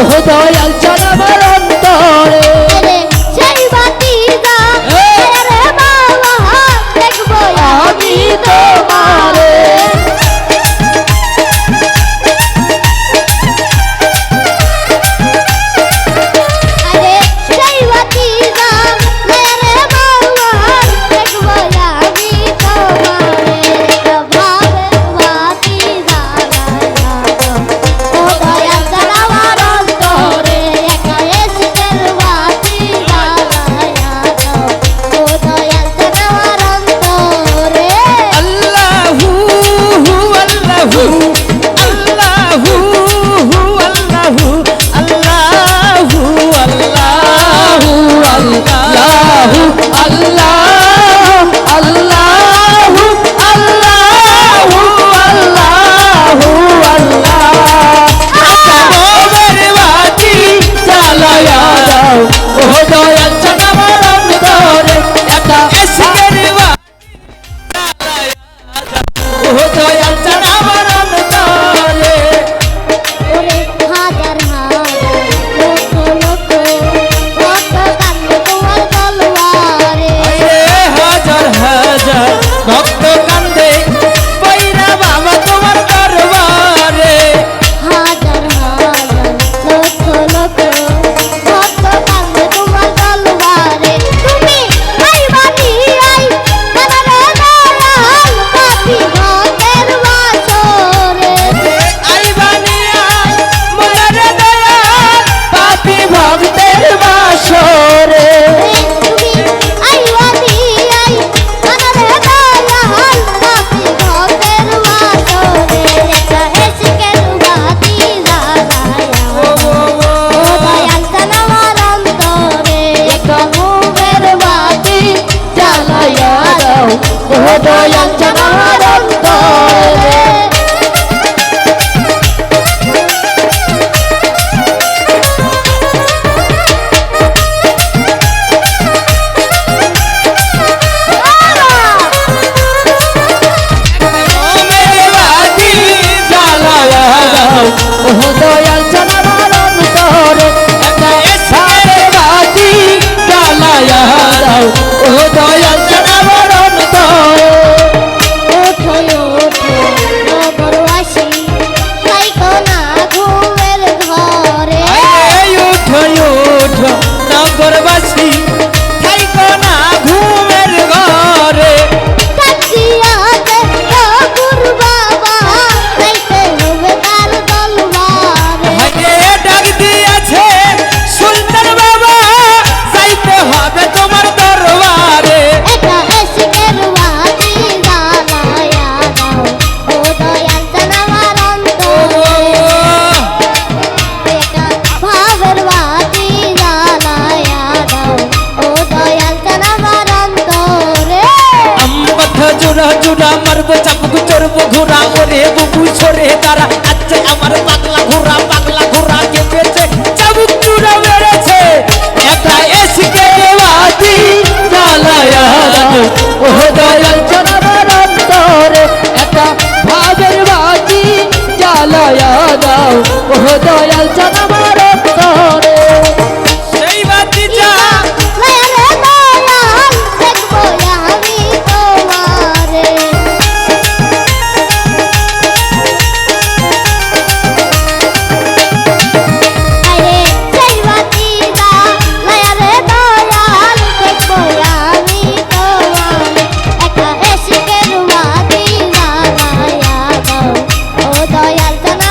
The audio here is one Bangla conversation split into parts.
ও দয়াল চালাবার জোড়া জোড়া মারবো চাপুক চড়বো ঘোরা ওরে বুবু সরে তারা। আচ্ছা আমার পাগলা ঘোরা পাগলা ঘোরা কেঁপেছে, চাবুক চূড়া মেরেছে। এটা এসকে দেওয়াদি জালায়া ও দয়াল জনাবার অন্তরে এটা ভাবের বাজি জালায়া দাও। ও দয়াল জনাবার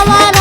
wanna